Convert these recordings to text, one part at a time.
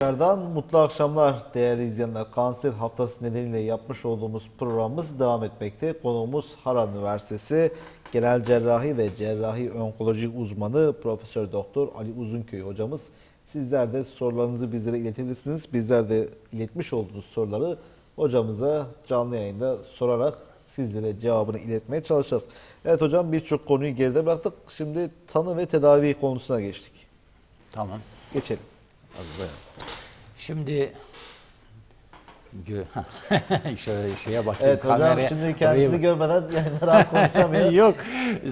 Tekrardan mutlu akşamlar değerli izleyenler. Kanser haftası nedeniyle yapmış olduğumuz programımız devam etmekte. Konuğumuz Harran Üniversitesi Genel Cerrahi ve Cerrahi Onkoloji uzmanı Profesör Doktor Ali Uzunköy hocamız. Sizler de sorularınızı bizlere iletebilirsiniz. Bizler de iletmiş olduğunuz soruları hocamıza canlı yayında sorarak sizlere cevabını iletmeye çalışacağız. Evet hocam birçok konuyu geride bıraktık. Şimdi tanı ve tedavi konusuna geçtik. Tamam. Geçelim. Şimdi gö şöyle şeye bakayım Evet hocam kameraya. şimdi kendisini oraya- görmeden yani rahat konuşamıyor. Yok.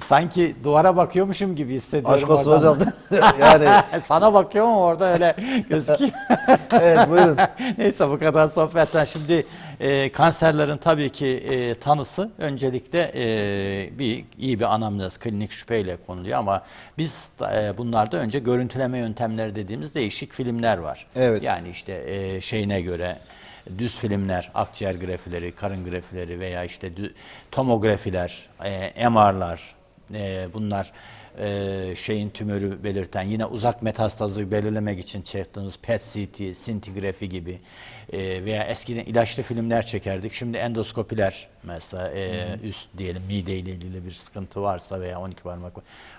Sanki duvara bakıyormuşum gibi hissediyorum. Aşk olsun hocam. yani Sana bakıyorum ama orada öyle gözüküyor. evet buyurun. Neyse bu kadar sohbetten şimdi e, kanserlerin tabii ki e, tanısı öncelikle e, bir iyi bir anamnez klinik şüpheyle konuluyor ama biz e, bunlarda önce görüntüleme yöntemleri dediğimiz değişik filmler var. Evet. Yani işte e, şeyine göre düz filmler, akciğer grafileri, karın grafileri veya işte tomografiler, e, MR'lar e, bunlar e, şeyin tümörü belirten yine uzak metastazı belirlemek için çektiğimiz PET-CT, sintigrafi gibi e, veya eskiden ilaçlı filmler çekerdik. Şimdi endoskopiler mesela e, üst diyelim mide ile ilgili bir sıkıntı varsa veya 12 parmak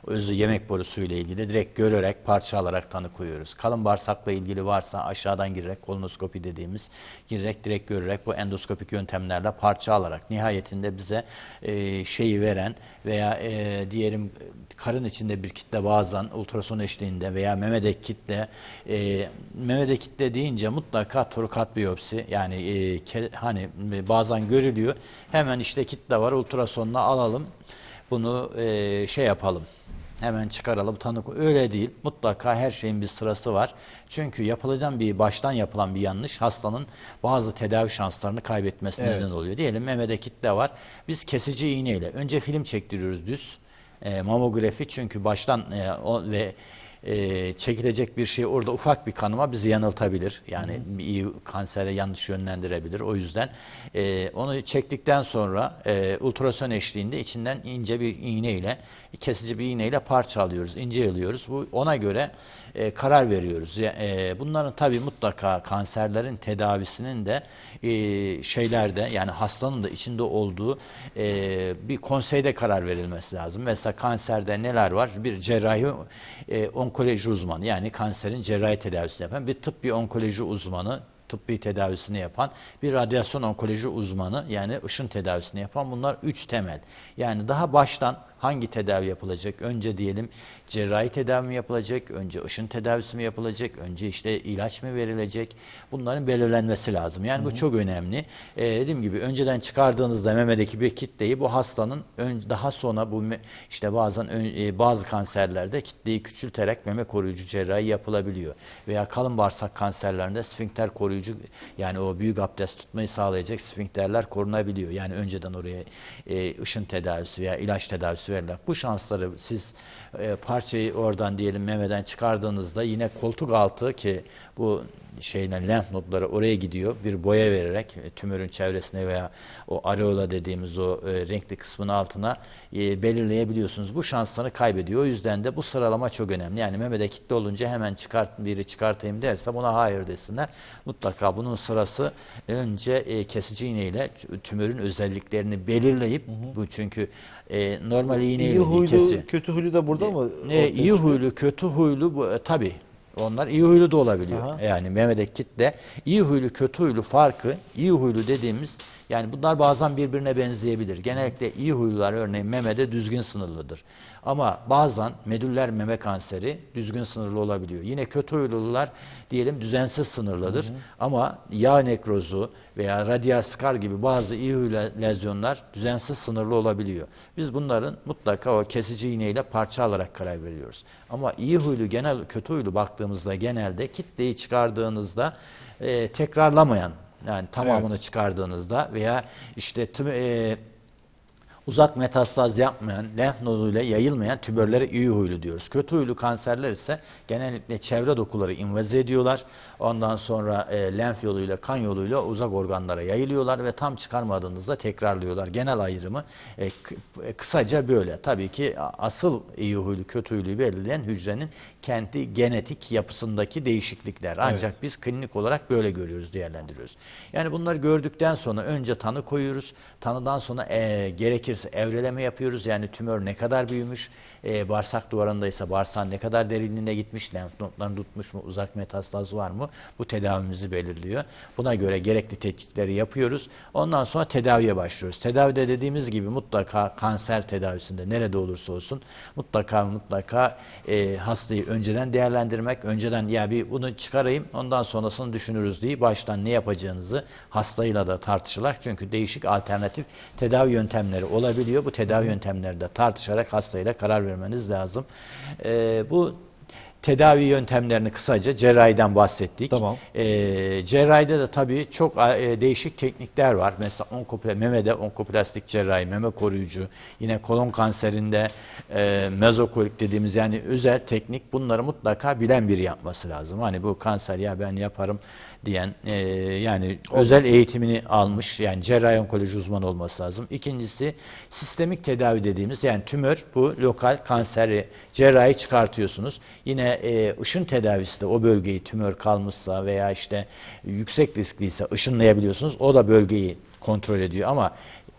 özü yemek borusu ile ilgili direkt görerek parça alarak tanı koyuyoruz. Kalın bağırsakla ilgili varsa aşağıdan girerek kolonoskopi dediğimiz girerek direkt görerek bu endoskopik yöntemlerle parça alarak nihayetinde bize e, şeyi veren veya e, diyelim karın içinde bir kitle bazen ultrason eşliğinde veya memedeki kitle e, memedeki kitle deyince mutlaka torukat biyopsi. Yani e, ke- hani bazen görülüyor. Hemen işte kitle var ultrasonla alalım. Bunu e, şey yapalım. Hemen çıkaralım tanı koy- öyle değil. Mutlaka her şeyin bir sırası var. Çünkü yapılacak bir baştan yapılan bir yanlış hastanın bazı tedavi şanslarını kaybetmesine Evet. neden oluyor. Diyelim memede kitle var. Biz kesici iğneyle önce film çektiriyoruz düz e, mamografi. Çünkü baştan e, o, ve e, çekilecek bir şey orada ufak bir kanıma bizi yanıltabilir. Yani bir iyi kansere yanlış yönlendirebilir. O yüzden e, onu çektikten sonra e, ultrason eşliğinde içinden ince bir iğneyle kesici bir iğneyle parça alıyoruz, ince alıyoruz. Bu ona göre e, karar veriyoruz. E, bunların tabii mutlaka kanserlerin tedavisinin de e, şeylerde yani hastanın da içinde olduğu e, bir konseyde karar verilmesi lazım. Mesela kanserde neler var? Bir cerrahi e, onkoloji uzmanı yani kanserin cerrahi tedavisini yapan bir tıbbi onkoloji uzmanı tıbbi tedavisini yapan bir radyasyon onkoloji uzmanı yani ışın tedavisini yapan bunlar üç temel. Yani daha baştan hangi tedavi yapılacak? Önce diyelim cerrahi tedavi mi yapılacak? Önce ışın tedavisi mi yapılacak? Önce işte ilaç mı verilecek? Bunların belirlenmesi lazım. Yani bu çok önemli. Ee, dediğim gibi önceden çıkardığınızda memedeki bir kitleyi bu hastanın ön, daha sonra bu işte bazen ön- e, bazı kanserlerde kitleyi küçülterek meme koruyucu cerrahi yapılabiliyor. Veya kalın bağırsak kanserlerinde sfinkter koruyucu yani o büyük abdest tutmayı sağlayacak sfinkterler korunabiliyor. Yani önceden oraya e, ışın tedavisi veya ilaç tedavisi verilir. Bu şansları siz e, parçayı oradan diyelim memeden çıkardığınızda yine koltuk altı ki bu şeyle lenf nodları oraya gidiyor. Bir boya vererek e, tümörün çevresine veya o areola dediğimiz o e, renkli kısmın altına e, belirleyebiliyorsunuz. Bu şansları kaybediyor. O yüzden de bu sıralama çok önemli. Yani memede kitle olunca hemen çıkart biri çıkartayım derse buna hayır desinler. Mutlaka bunun sırası önce e, kesici iğneyle tümörün özelliklerini belirleyip bu çünkü e, normal iğneyle İyi huylu, kesi. kötü huylu da burada mı? E, iyi huylu, kötü huylu bu e, tabii. Onlar iyi huylu da olabiliyor. Aha. Yani memedeki kitle iyi huylu, kötü huylu farkı, iyi huylu dediğimiz yani bunlar bazen birbirine benzeyebilir. Genellikle iyi huylular örneğin memede düzgün sınırlıdır. Ama bazen medüller meme kanseri düzgün sınırlı olabiliyor. Yine kötü huylular diyelim düzensiz sınırlıdır. Ama yağ nekrozu veya radial skar gibi bazı iyi huylu lezyonlar düzensiz sınırlı olabiliyor. Biz bunların mutlaka o kesici iğneyle parça alarak karar veriyoruz. Ama iyi huylu genel kötü huylu baktığımızda genelde kitleyi çıkardığınızda e, tekrarlamayan yani tamamını çıkardığınızda veya işte tüm, e, uzak metastaz yapmayan, lenf noduyla yayılmayan tümörlere iyi huylu diyoruz. Kötü huylu kanserler ise genellikle çevre dokuları invaze ediyorlar. Ondan sonra e, lenf yoluyla, kan yoluyla uzak organlara yayılıyorlar ve tam çıkarmadığınızda tekrarlıyorlar. Genel ayrımı e, e, kısaca böyle. Tabii ki asıl iyi huylu, kötü huyluyu belirleyen hücrenin kendi genetik yapısındaki değişiklikler. Ancak biz klinik olarak böyle görüyoruz, değerlendiriyoruz. Yani bunları gördükten sonra önce tanı koyuyoruz. Tanıdan sonra e, gerekirse evreleme yapıyoruz. Yani tümör ne kadar büyümüş, e, bağırsak duvarındaysa bağırsağın ne kadar derinliğine gitmiş, lenf nodlarını tutmuş mu, uzak metastaz var mı? Bu tedavimizi belirliyor. Buna göre gerekli tetkikleri yapıyoruz. Ondan sonra tedaviye başlıyoruz. Tedavide dediğimiz gibi mutlaka kanser tedavisinde nerede olursa olsun mutlaka mutlaka e, hastayı önceden değerlendirmek, önceden ya bir bunu çıkarayım ondan sonrasını düşünürüz diye baştan ne yapacağınızı hastayla da tartışılır. Çünkü değişik alternatif tedavi yöntemleri olabiliyor. Bu tedavi yöntemleri de tartışarak hastayla karar vermeniz lazım. E, bu tedavi yöntemlerini kısaca cerrahiden bahsettik. Tamam. E, cerrahide de tabii çok e, değişik teknikler var. Mesela onkopla, memede onkoplastik cerrahi, meme koruyucu, yine kolon kanserinde e, mezokolik dediğimiz yani özel teknik bunları mutlaka bilen biri yapması lazım. Hani bu kanser ya ben yaparım diyen e, yani özel eğitimini almış yani cerrahi onkoloji uzmanı olması lazım. İkincisi sistemik tedavi dediğimiz yani tümör bu lokal kanseri cerrahi çıkartıyorsunuz. Yine e, ışın tedavisi de o bölgeyi tümör kalmışsa veya işte yüksek riskliyse ışınlayabiliyorsunuz. O da bölgeyi kontrol ediyor ama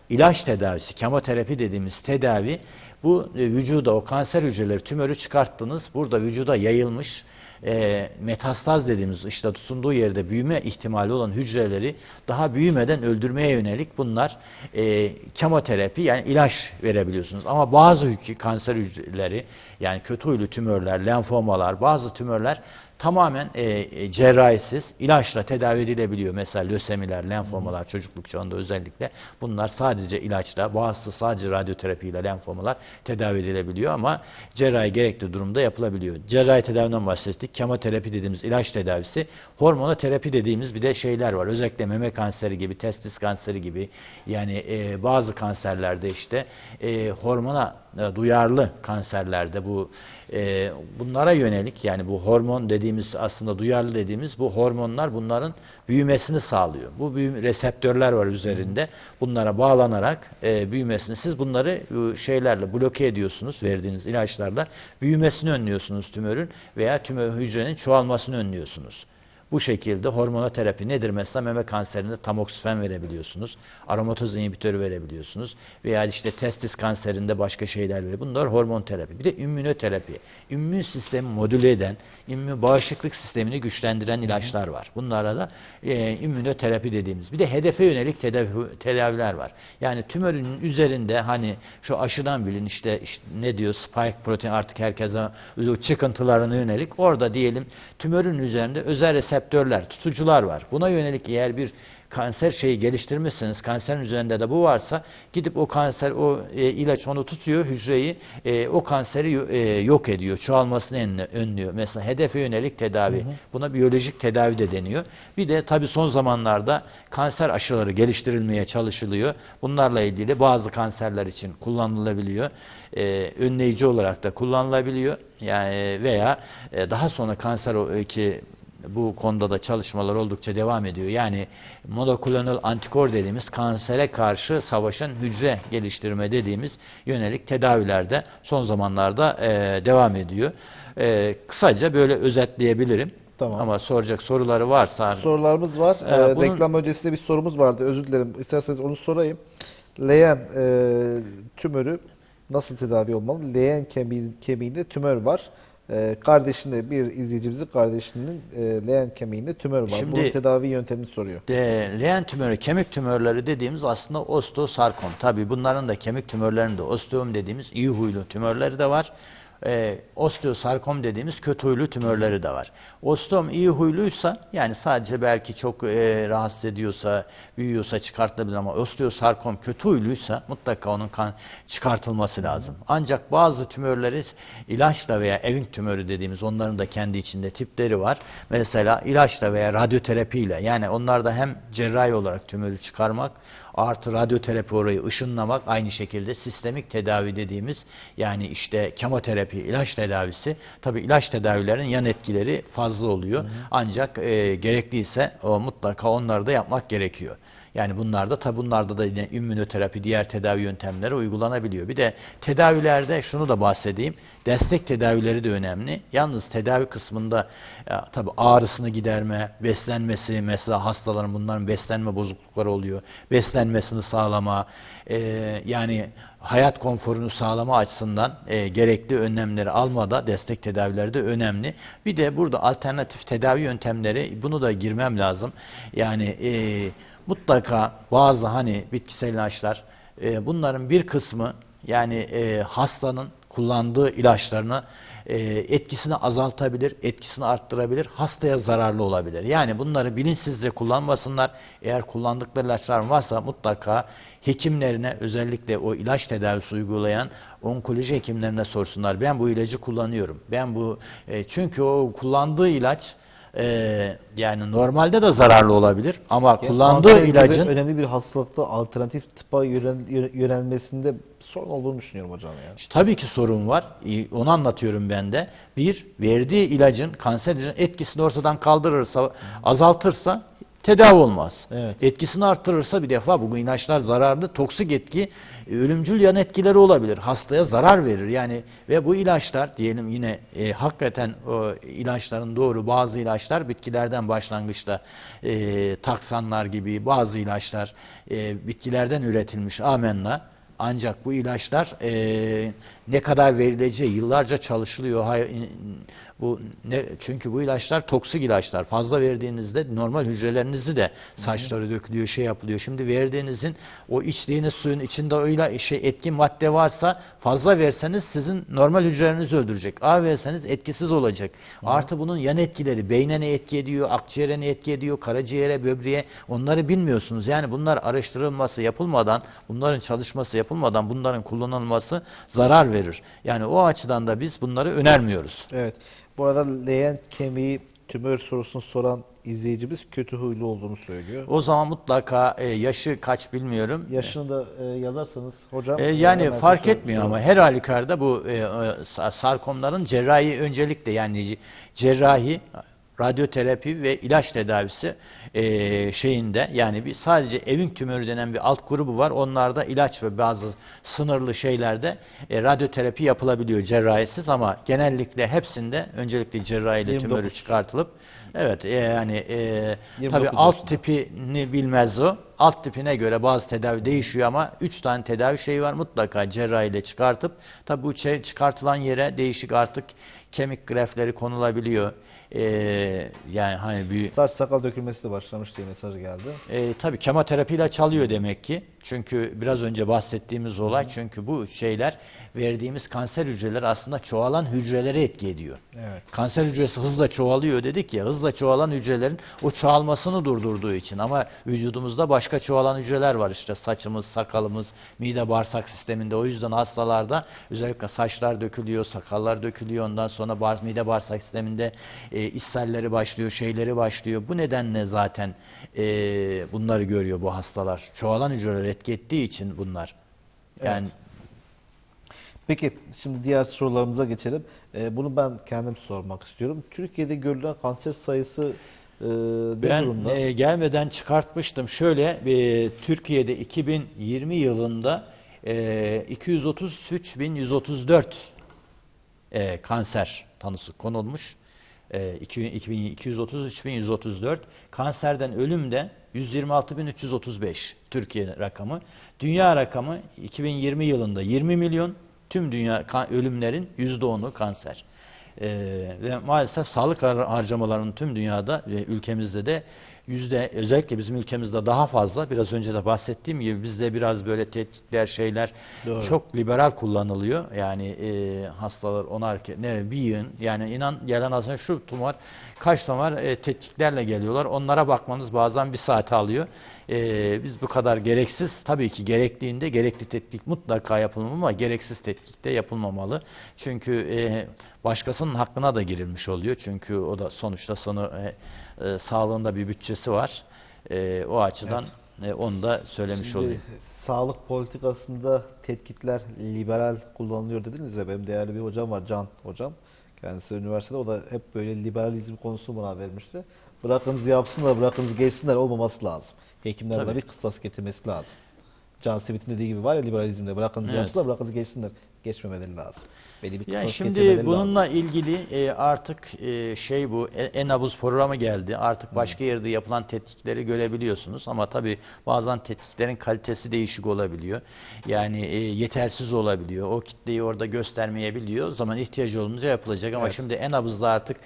ilaç tedavisi, kemoterapi dediğimiz tedavi bu e, vücuda o kanser hücreleri tümörü çıkarttınız. Burada vücuda yayılmış e, metastaz dediğimiz işte tutunduğu yerde büyüme ihtimali olan hücreleri daha büyümeden öldürmeye yönelik bunlar e, kemoterapi yani ilaç verebiliyorsunuz. Ama bazı kanser hücreleri yani kötü huylu tümörler, lenfomalar, bazı tümörler tamamen e, e, cerrahisiz ilaçla tedavi edilebiliyor. Mesela lösemiler, lenfomalar çocukluk çağında özellikle bunlar sadece ilaçla, bazısı sadece radyoterapiyle lenfomalar tedavi edilebiliyor ama cerrahi gerekli durumda yapılabiliyor. Cerrahi tedaviden bahsettik. Kemoterapi dediğimiz ilaç tedavisi, hormonoterapi dediğimiz bir de şeyler var. Özellikle meme kanseri gibi, testis kanseri gibi yani e, bazı kanserlerde işte e, hormona e, duyarlı kanserlerde bu e, bunlara yönelik yani bu hormon dediğimiz aslında duyarlı dediğimiz bu hormonlar bunların büyümesini sağlıyor. Bu büyüme, reseptörler var üzerinde. Bunlara bağlanarak e, büyümesini siz bunları e, şeylerle bloke ediyorsunuz verdiğiniz ilaçlarla büyümesini önlüyorsunuz tümörün veya tümör hücrenin çoğalmasını önlüyorsunuz. Bu şekilde hormonoterapi nedir? Mesela meme kanserinde tamoksifen verebiliyorsunuz. Aromatoz inhibitörü verebiliyorsunuz. Veya işte testis kanserinde başka şeyler ve bunlar hormon terapi. Bir de immünoterapi. İmmün sistemi modüle eden, immün bağışıklık sistemini güçlendiren ilaçlar var. Bunlara da e, immünoterapi dediğimiz. Bir de hedefe yönelik tedavi, tedaviler var. Yani tümörün üzerinde hani şu aşıdan bilin işte, işte ne diyor spike protein artık herkese o çıkıntılarına yönelik orada diyelim tümörün üzerinde özel reseptörler, tutucular var. Buna yönelik eğer bir kanser şeyi geliştirmişsiniz, kanserin üzerinde de bu varsa gidip o kanser, o e, ilaç onu tutuyor, hücreyi e, o kanseri e, yok ediyor, çoğalmasını enle- önlüyor. Mesela hedefe yönelik tedavi, buna biyolojik tedavi de deniyor. Bir de tabii son zamanlarda kanser aşıları geliştirilmeye çalışılıyor. Bunlarla ilgili bazı kanserler için kullanılabiliyor. E, önleyici olarak da kullanılabiliyor. Yani veya e, daha sonra kanser o- ki bu konuda da çalışmalar oldukça devam ediyor. Yani monoklonal antikor dediğimiz kansere karşı savaşan hücre geliştirme dediğimiz yönelik tedavilerde son zamanlarda e, devam ediyor. E, kısaca böyle özetleyebilirim. Tamam. Ama soracak soruları varsa Sorularımız var. Ee, Ee, bunun- Reklam öncesinde bir sorumuz vardı. Özür dilerim. İsterseniz onu sorayım. Leğen e, tümörü nasıl tedavi olmalı? Leğen kemiği, kemiğinde tümör var. E, kardeşinde bir izleyicimizin kardeşinin e, leğen kemiğinde tümör var. Şimdi- Bunun tedavi yöntemini soruyor. De, leğen tümörü, kemik tümörleri dediğimiz aslında osteosarkom. Tabii bunların da kemik tümörlerinde osteom dediğimiz iyi huylu tümörleri de var. Ee, osteosarkom dediğimiz kötü huylu tümörleri de var. Osteom iyi huyluysa yani sadece belki çok e, rahatsız ediyorsa, büyüyorsa çıkartılabilir ama osteosarkom kötü huyluysa mutlaka onun kan çıkartılması lazım. Ancak bazı tümörleri ilaçla veya evin tümörü dediğimiz onların da kendi içinde tipleri var. Mesela ilaçla veya radyoterapiyle yani onlarda hem cerrahi olarak tümörü çıkarmak Artı radyoterapi orayı ışınlamak aynı şekilde sistemik tedavi dediğimiz yani işte kemoterapi, ilaç tedavisi. Tabi ilaç tedavilerin yan etkileri fazla oluyor. Ancak e, gerekliyse o mutlaka onları da yapmak gerekiyor. Yani bunlarda tabi bunlarda da yine immünoterapi, diğer tedavi yöntemleri uygulanabiliyor. Bir de tedavilerde şunu da bahsedeyim. Destek tedavileri de önemli. Yalnız tedavi kısmında ya, tabi ağrısını giderme, beslenmesi mesela hastaların bunların beslenme bozuklukları oluyor. Beslenmesini sağlama, e, yani hayat konforunu sağlama açısından e, gerekli önlemleri almada destek tedavileri de önemli. Bir de burada alternatif tedavi yöntemleri bunu da girmem lazım. Yani e, mutlaka bazı hani bitkisel ilaçlar e, bunların bir kısmı yani e, hastanın kullandığı ilaçlarını e, etkisini azaltabilir, etkisini arttırabilir, hastaya zararlı olabilir. Yani bunları bilinçsizce kullanmasınlar. Eğer kullandıkları ilaçlar varsa mutlaka hekimlerine özellikle o ilaç tedavisi uygulayan onkoloji hekimlerine sorsunlar. Ben bu ilacı kullanıyorum. Ben bu e, çünkü o kullandığı ilaç e, yani normalde de zararlı olabilir ama kullandığı Kanser gibi ilacın önemli bir hastalıkta alternatif tıpa yönel- yö- yönelmesinde sorun olduğunu düşünüyorum hocam yani. İşte tabii ki sorun var. Onu anlatıyorum ben de. Bir, verdiği ilacın, kanser ilacının etkisini ortadan kaldırırsa, azaltırsa tedavi olmaz. Evet. Etkisini arttırırsa bir defa bu ilaçlar zararlı, toksik etki, e, ölümcül yan etkileri olabilir. Hastaya zarar verir. Yani ve bu ilaçlar diyelim yine e, hakikaten o ilaçların doğru bazı ilaçlar bitkilerden başlangıçta e, taksanlar gibi bazı ilaçlar e, bitkilerden üretilmiş amenna. Ancak bu ilaçlar e, ne kadar verileceği yıllarca çalışılıyor. Hay- bu ne, çünkü bu ilaçlar toksik ilaçlar. Fazla verdiğinizde normal hücrelerinizi de saçları dökülüyor, şey yapılıyor. Şimdi verdiğinizin o içtiğiniz suyun içinde öyle şey etkin madde varsa fazla verseniz sizin normal hücrelerinizi öldürecek. A verseniz etkisiz olacak. Artı bunun yan etkileri beyne ne etki ediyor, akciğere ne etki ediyor, karaciğere, böbreğe onları bilmiyorsunuz. Yani bunlar araştırılması yapılmadan, bunların çalışması yapılmadan bunların kullanılması zarar verir. Yani o açıdan da biz bunları önermiyoruz. Evet. Bu arada leğen kemiği tümör sorusunu soran izleyicimiz kötü huylu olduğunu söylüyor. O zaman mutlaka e, yaşı kaç bilmiyorum. Yaşını da e, yazarsanız hocam. E, yani fark etmiyor ama her halükarda bu e, e, sa- sarkomların cerrahi öncelikle yani cerrahi radyoterapi ve ilaç tedavisi e, şeyinde yani bir sadece evin tümörü denen bir alt grubu var. Onlarda ilaç ve bazı sınırlı şeylerde e, radyoterapi yapılabiliyor cerrahisiz ama genellikle hepsinde öncelikle cerrahiyle 29. tümörü çıkartılıp evet e, yani e, 29 tabii alt yaşında. tipini bilmez o. Alt tipine göre bazı tedavi değişiyor ama 3 tane tedavi şeyi var mutlaka cerrahiyle çıkartıp tabii bu çe- çıkartılan yere değişik artık kemik grefleri konulabiliyor. Ee, yani hani bir Saç sakal dökülmesi de başlamış diye mesaj geldi. e, tabii kemoterapiyle çalıyor demek ki. Çünkü biraz önce bahsettiğimiz olay çünkü bu şeyler verdiğimiz kanser hücreleri aslında çoğalan hücrelere etki ediyor. Evet. Kanser hücresi hızla çoğalıyor dedik ya hızla çoğalan hücrelerin o çoğalmasını durdurduğu için ama vücudumuzda başka çoğalan hücreler var işte saçımız, sakalımız, mide bağırsak sisteminde o yüzden hastalarda özellikle saçlar dökülüyor, sakallar dökülüyor ondan sonra bağır, mide bağırsak sisteminde e, ishalleri başlıyor, şeyleri başlıyor. Bu nedenle zaten e, bunları görüyor bu hastalar. Çoğalan hücreler etki ettiği için bunlar. Yani Peki şimdi diğer sorularımıza geçelim. E, bunu ben kendim sormak istiyorum. Türkiye'de görülen kanser sayısı e, ne Ben durumda? e, gelmeden çıkartmıştım. Şöyle e, Türkiye'de 2020 yılında e, 233.134 e, kanser tanısı konulmuş. E, 233.134 kanserden ölüm de 126.335 Türkiye rakamı. Dünya rakamı 2020 yılında 20 milyon tüm dünya kan- ölümlerin %10'u kanser. Ee, ve maalesef sağlık har- harcamalarının tüm dünyada ve ülkemizde de yüzde özellikle bizim ülkemizde daha fazla biraz önce de bahsettiğim gibi bizde biraz böyle tetkikler şeyler Doğru. çok liberal kullanılıyor. Yani e, hastalar onar ne bir yığın yani inan gelen aslında şu tumor kaç tumor e, tetkiklerle geliyorlar. Onlara bakmanız bazen bir saate alıyor. E, biz bu kadar gereksiz tabii ki gerektiğinde gerekli tetkik mutlaka yapılmalı ama gereksiz tetkik de yapılmamalı. Çünkü e, başkasının hakkına da girilmiş oluyor. Çünkü o da sonuçta sınır e, e, sağlığında bir bütçesi var. E, o açıdan E, onu da söylemiş Şimdi olayım. sağlık politikasında tetkikler liberal kullanılıyor dediniz ya benim değerli bir hocam var Can hocam. Kendisi üniversitede o da hep böyle liberalizm konusunu bana vermişti. Bırakınız yapsınlar, bırakınız geçsinler olmaması lazım. Hekimler buna bir kıstas getirmesi lazım. John Smith'in dediği gibi var ya liberalizmde bırakınız Evet. yapsınlar, bırakınız geçsinler. Geçmemeleri lazım. Belli bir Ya kıstas şimdi bununla lazım. ilgili e, artık e, şey bu e- en-nabız programı geldi. Artık başka yerde yapılan tetkikleri görebiliyorsunuz ama tabii bazen tetkiklerin kalitesi değişik olabiliyor. Yani e, yetersiz olabiliyor. O kitleyi orada göstermeyebiliyor. O zaman ihtiyacı olunca yapılacak ama Evet. şimdi en-nabızda artık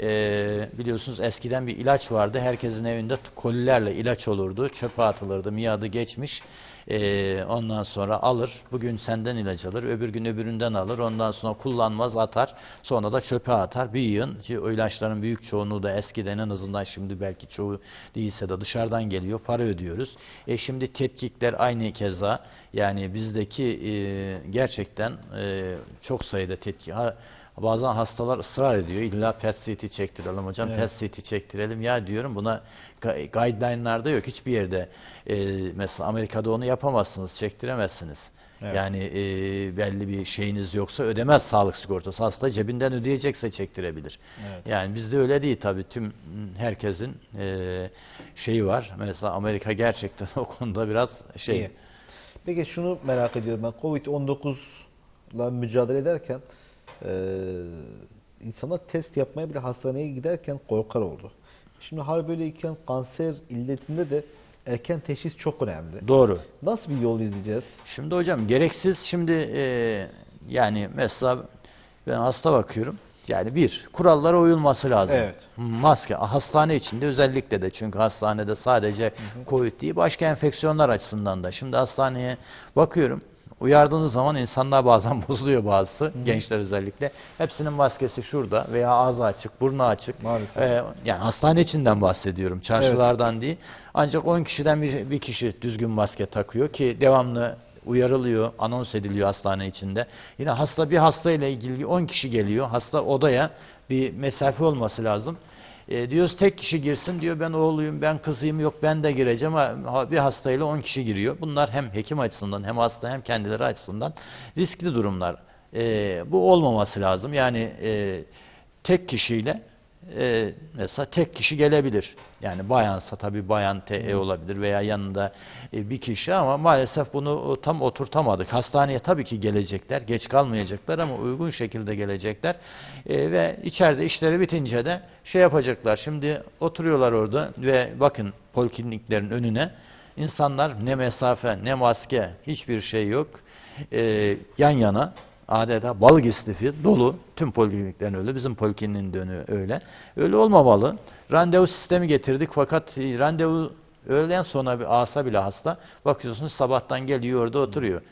e, biliyorsunuz eskiden bir ilaç vardı. Herkesin evinde kolilerle ilaç olurdu. Çöpe atılırdı. Miadı geçmiş. Ee, ondan sonra alır. Bugün senden ilaç alır. Öbür gün öbüründen alır. Ondan sonra kullanmaz atar. Sonra da çöpe atar. Bir yığın. O ilaçların büyük çoğunluğu da eskiden en azından şimdi belki çoğu değilse de dışarıdan geliyor. Para ödüyoruz. E şimdi tetkikler aynı keza. Yani bizdeki e, gerçekten e, çok sayıda tetkik. Bazen hastalar ısrar ediyor. İlla PET CT çektirelim hocam. PET CT çektirelim. Ya diyorum buna gu- guideline'larda yok. Hiçbir yerde e, mesela Amerika'da onu yapamazsınız. Çektiremezsiniz. Evet. Yani e, belli bir şeyiniz yoksa ödemez sağlık sigortası. Hasta cebinden ödeyecekse çektirebilir. Yani bizde öyle değil tabii. Tüm herkesin e, şeyi var. Mesela Amerika gerçekten o konuda biraz şey. İyi. Peki şunu merak ediyorum ben. Covid-19'la mücadele ederken insanlar test yapmaya bile hastaneye giderken korkar oldu. Şimdi hal böyleyken kanser illetinde de erken teşhis çok önemli. Doğru. Nasıl bir yol izleyeceğiz? Şimdi hocam gereksiz şimdi e, yani mesela ben hasta bakıyorum. Yani bir kurallara uyulması lazım. Evet. Maske hastane içinde özellikle de çünkü hastanede sadece COVID değil başka enfeksiyonlar açısından da. Şimdi hastaneye bakıyorum. Uyardığınız zaman insanlar bazen bozuluyor bazısı gençler özellikle. Hepsinin maskesi şurada veya ağzı açık, burnu açık. Maalesef. Ee, yani hastane içinden bahsediyorum. Çarşılardan değil. Ancak 10 kişiden bir, bir kişi düzgün maske takıyor ki devamlı uyarılıyor, anons ediliyor hastane içinde. Yine hasta bir hasta ile ilgili 10 kişi geliyor. Hasta odaya bir mesafe olması lazım. E, diyoruz tek kişi girsin diyor ben oğluyum ben kızıyım yok ben de gireceğim ama bir hastayla 10 kişi giriyor. Bunlar hem hekim açısından hem hasta hem kendileri açısından riskli durumlar. E, bu olmaması lazım. Yani e, tek kişiyle e, mesela tek kişi gelebilir. Yani bayansa tabii bayan TE olabilir veya yanında e, bir kişi ama maalesef bunu tam oturtamadık. Hastaneye tabii ki gelecekler, geç kalmayacaklar ama uygun şekilde gelecekler. E, ve içeride işleri bitince de şey yapacaklar. Şimdi oturuyorlar orada ve bakın polikliniklerin önüne insanlar ne mesafe ne maske hiçbir şey yok. E, yan yana adeta balık istifi dolu. Tüm polikliniklerin öyle. Bizim polikliniğin de önü öyle. Öyle olmamalı. Randevu sistemi getirdik fakat e, randevu öğleden sonra bir asa bile hasta. Bakıyorsunuz sabahtan geliyor orada oturuyor.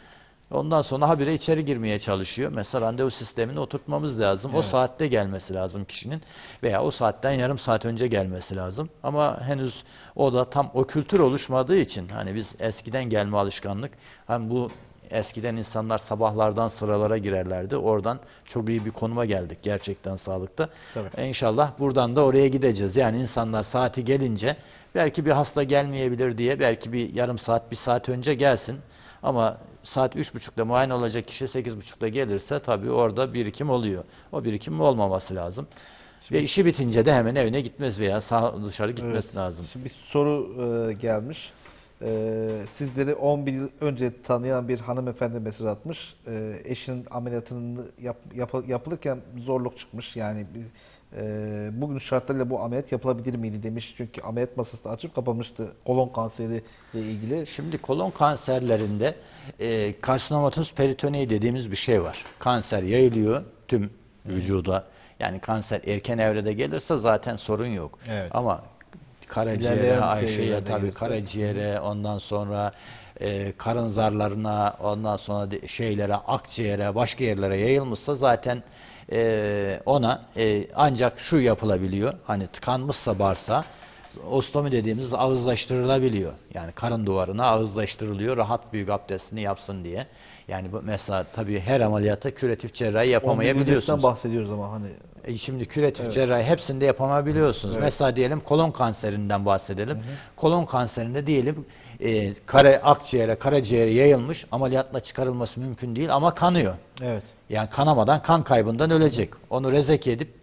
Ondan sonra habire içeri girmeye çalışıyor. Mesela randevu sistemini oturtmamız lazım. O saatte gelmesi lazım kişinin veya o saatten yarım saat önce gelmesi lazım. Ama henüz o da tam o kültür oluşmadığı için hani biz eskiden gelme alışkanlık hem bu Eskiden insanlar sabahlardan sıralara girerlerdi. Oradan çok iyi bir konuma geldik gerçekten sağlıkta. Tabii. İnşallah buradan da oraya gideceğiz. Yani insanlar saati gelince belki bir hasta gelmeyebilir diye belki bir yarım saat bir saat önce gelsin. Ama saat üç buçukta muayene olacak kişi sekiz buçukta gelirse tabii orada birikim oluyor. O birikim olmaması lazım. Ve işi bitince de hemen evine gitmez veya sağ dışarı gitmesi Evet. lazım. Şimdi bir soru e, gelmiş. E, sizleri 11 yıl önce tanıyan bir hanımefendi mesaj atmış. E, eşinin ameliyatını yap, yapı- yapılırken zorluk çıkmış. Yani bir, e, bugün şartlarıyla bu ameliyat yapılabilir miydi demiş. Çünkü ameliyat masası da açıp kapamıştı kolon kanseri ile ilgili. Şimdi kolon kanserlerinde e, karsinomatöz peritoneyi dediğimiz bir şey var. Kanser yayılıyor tüm vücuda. Yani kanser erken evrede gelirse zaten sorun yok. Evet. Ama karaciğere, Ayşe'ye tabii karaciğere, ondan sonra e, karın zarlarına, ondan sonra şeylere, akciğere, başka yerlere yayılmışsa zaten e, ona e, ancak şu yapılabiliyor. Hani tıkanmışsa bağırsağı ostomi dediğimiz ağızlaştırılabiliyor. Yani karın duvarına ağızlaştırılıyor. Rahat büyük abdestini yapsın diye. Yani bu mesela tabii her ameliyata küratif cerrahi 11 yıl öncesinden yapamayabiliyorsunuz. bahsediyoruz ama hani E, Şimdi küratif cerrahi hepsinde yapamayabiliyorsunuz. Mesela diyelim kolon kanserinden bahsedelim. Kolon kanserinde diyelim e, kara akciğere, karaciğere yayılmış ameliyatla çıkarılması mümkün değil ama kanıyor. Evet. Yani kanamadan kan kaybından ölecek. Onu rezek edip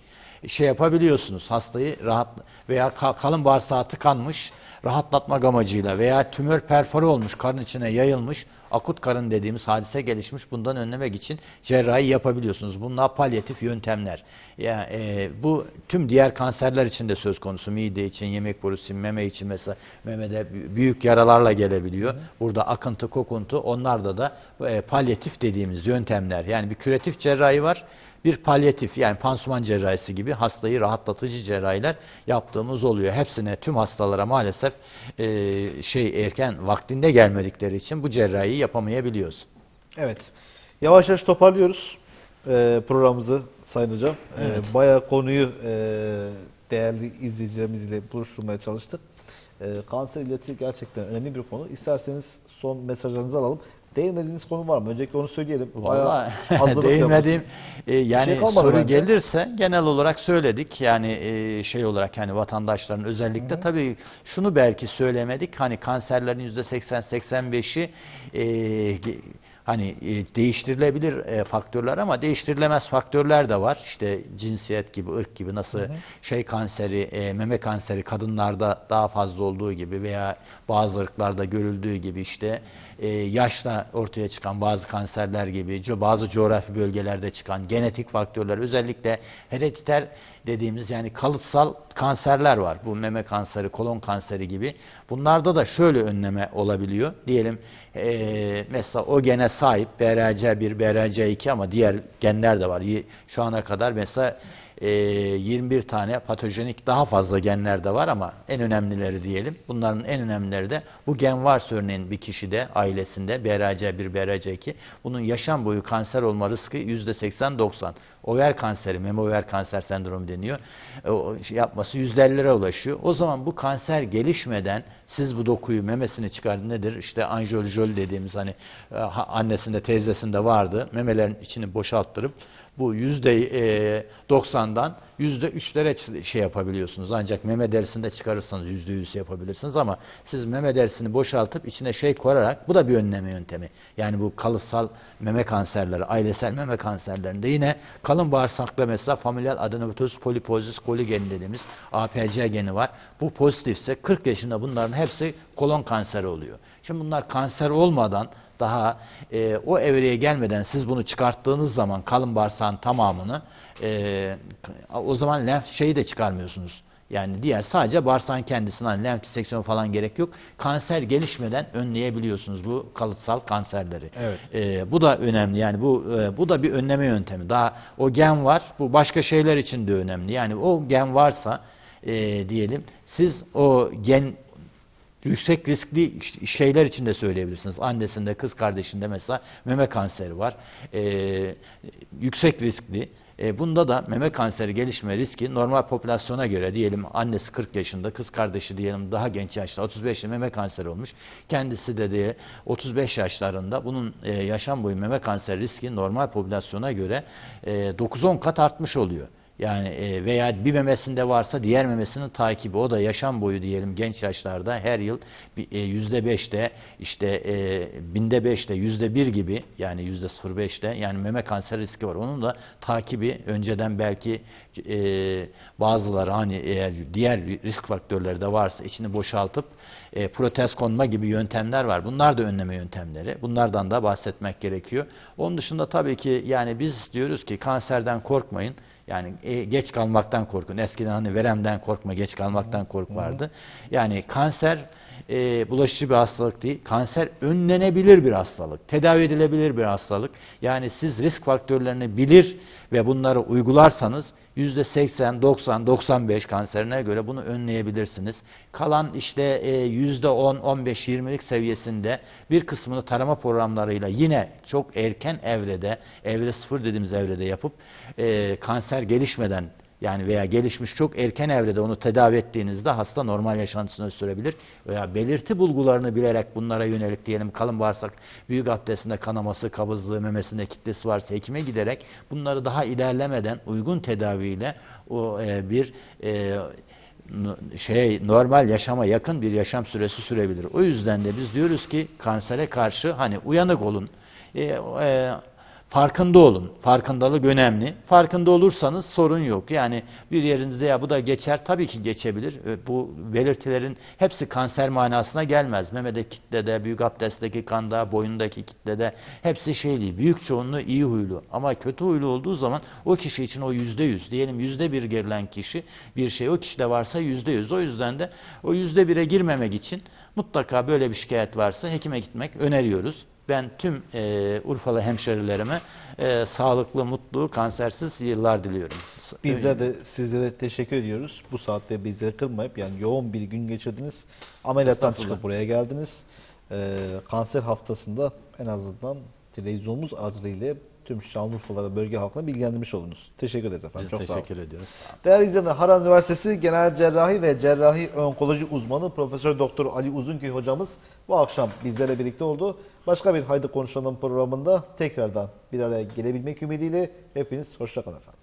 şey yapabiliyorsunuz. Hastayı rahat veya ka- kalın bağırsağı tıkanmış rahatlatmak amacıyla veya tümör perfore olmuş karın içine yayılmış akut karın dediğimiz hadise gelişmiş bundan önlemek için cerrahi yapabiliyorsunuz. Bunlar palyatif yöntemler. Yani e, bu tüm diğer kanserler için de söz konusu. Mide için, yemek borusu için, meme için mesela memede bü- büyük yaralarla gelebiliyor. Burada akıntı, kokuntu onlarda da e, palyatif dediğimiz yöntemler. Yani bir küratif cerrahi var. Bir palyatif yani pansuman cerrahisi gibi hastayı rahatlatıcı cerrahiler yaptığımız oluyor. Hepsine tüm hastalara maalesef e, şey erken vaktinde gelmedikleri için bu cerrahiyi yapamayabiliyoruz. Evet. Yavaş yavaş toparlıyoruz e, programımızı Sayın Hocam. E, bayağı konuyu e, değerli izleyicilerimizle buluşturmaya çalıştık. E, kanser ileti gerçekten önemli bir konu. İsterseniz son mesajlarınızı alalım. Değinmediğiniz konu var mı? Öncelikle onu söyleyelim. Hazırlık değinmediğim e, yani şey soru bence. gelirse genel olarak söyledik. Yani e, şey olarak hani vatandaşların özellikle tabii şunu belki söylemedik. Hani kanserlerin yüzde 80-85'i e, ge- hani e, değiştirilebilir e, faktörler ama değiştirilemez faktörler de var. İşte cinsiyet gibi, ırk gibi nasıl şey kanseri, e, meme kanseri kadınlarda daha fazla olduğu gibi veya bazı ırklarda görüldüğü gibi işte e, yaşla ortaya çıkan bazı kanserler gibi bazı coğrafi bölgelerde çıkan genetik faktörler özellikle herediter dediğimiz yani kalıtsal kanserler var. Bu meme kanseri, kolon kanseri gibi. Bunlarda da şöyle önleme olabiliyor. Diyelim e, mesela o gene sahip BRCA1, BRCA2 ama diğer genler de var. Şu ana kadar mesela e, 21 tane patojenik daha fazla genler de var ama en önemlileri diyelim. Bunların en önemlileri de bu gen varsa örneğin bir kişide ailesinde BRCA1, BRCA2 bunun yaşam boyu kanser olma riski %80-90. Over kanseri, meme over kanser sendromu deniyor. E, o şey yapması %50'lere ulaşıyor. O zaman bu kanser gelişmeden siz bu dokuyu memesini çıkardın nedir? İşte anjiyolojol dediğimiz hani e, annesinde teyzesinde vardı. Memelerin içini boşalttırıp bu yüzde e, 90'dan yüzde 3'lere şey yapabiliyorsunuz. Ancak meme derisinde çıkarırsanız yüzde 100 yapabilirsiniz ama siz meme derisini boşaltıp içine şey koyarak bu da bir önleme yöntemi. Yani bu kalıtsal meme kanserleri, ailesel meme kanserlerinde yine kalın bağırsakta mesela familial adenomatosis polyposis coli geni dediğimiz APC geni var. Bu pozitifse 40 yaşında bunların hepsi kolon kanseri oluyor. Şimdi bunlar kanser olmadan daha e, o evreye gelmeden siz bunu çıkarttığınız zaman kalın bağırsağın tamamını e, o zaman lenf şeyi de çıkarmıyorsunuz. Yani diğer sadece bağırsağın kendisinden lenf diseksiyonu falan gerek yok. Kanser gelişmeden önleyebiliyorsunuz bu kalıtsal kanserleri. Evet. E, bu da önemli. Yani bu e, bu da bir önleme yöntemi. Daha o gen var. Bu başka şeyler için de önemli. Yani o gen varsa e, diyelim siz o gen yüksek riskli şeyler için de söyleyebilirsiniz. Annesinde, kız kardeşinde mesela meme kanseri var. Ee, yüksek riskli. Ee, bunda da meme kanseri gelişme riski normal popülasyona göre diyelim annesi 40 yaşında, kız kardeşi diyelim daha genç yaşta 35 yaşında meme kanseri olmuş. Kendisi de diye 35 yaşlarında bunun e, yaşam boyu meme kanseri riski normal popülasyona göre e, 9-10 kat artmış oluyor. Yani e, veya bir memesinde varsa diğer memesinin takibi o da yaşam boyu diyelim genç yaşlarda her yıl e, yüzde beşte işte e, binde beşte yüzde bir gibi yani yüzde sıfır beşte yani meme kanser riski var. Onun da takibi önceden belki e, bazıları hani eğer diğer risk faktörleri de varsa içini boşaltıp e, protez konma gibi yöntemler var. Bunlar da önleme yöntemleri. Bunlardan da bahsetmek gerekiyor. Onun dışında tabii ki yani biz diyoruz ki kanserden korkmayın. Yani e, geç kalmaktan korkun. Eskiden hani veremden korkma, geç kalmaktan kork vardı. Yani kanser e, bulaşıcı bir hastalık değil. Kanser önlenebilir bir hastalık. Tedavi edilebilir bir hastalık. Yani siz risk faktörlerini bilir ve bunları uygularsanız %80, 90, 95 kanserine göre bunu önleyebilirsiniz. Kalan işte e, %10, 15, 20'lik seviyesinde bir kısmını tarama programlarıyla yine çok erken evrede, evre sıfır dediğimiz evrede yapıp e, kanser gelişmeden Yani veya gelişmiş çok erken evrede onu tedavi ettiğinizde hasta normal yaşantısını sürebilir. Veya belirti bulgularını bilerek bunlara yönelik diyelim kalın bağırsak büyük abdestinde kanaması, kabızlığı, memesinde kitlesi varsa hekime giderek bunları daha ilerlemeden uygun tedaviyle o e, bir e, şey normal yaşama yakın bir yaşam süresi sürebilir. O yüzden de biz diyoruz ki kansere karşı hani uyanık olun. E, e, farkında olun. Farkındalık önemli. Farkında olursanız sorun yok. Yani bir yerinizde ya bu da geçer tabii ki geçebilir. E, Bu belirtilerin hepsi kanser manasına gelmez. Memede kitlede, büyük abdestteki kanda, boyundaki kitlede hepsi şey değil. Büyük çoğunluğu iyi huylu. Ama kötü huylu olduğu zaman o kişi için o yüzde yüz diyelim yüzde bir gerilen kişi bir şey o kişide varsa yüzde yüz. O yüzden de o yüzde bire girmemek için mutlaka böyle bir şikayet varsa hekime gitmek öneriyoruz. Ben tüm e, Urfalı hemşerilerime e, sağlıklı, mutlu, kansersiz yıllar diliyorum. Bizler de sizlere teşekkür ediyoruz. Bu saatte bizleri kırmayıp yani yoğun bir gün geçirdiniz. Ameliyattan çıkıp buraya geldiniz. Ee, kanser haftasında en azından televizyonumuz aracılığıyla tüm Şanlıurfalara, bölge halkına bilgilendirmiş oldunuz. Teşekkür ederiz efendim. Biz Çok sağ olun. teşekkür ediyoruz. Sağ olun. Değerli izleyenler, Harran Üniversitesi Genel Cerrahi ve Cerrahi Onkoloji uzmanı Profesör Doktor Ali Uzunköy hocamız bu akşam bizlerle birlikte oldu. Başka bir Haydi Konuşalım programında tekrardan bir araya gelebilmek ümidiyle hepiniz hoşçakalın efendim.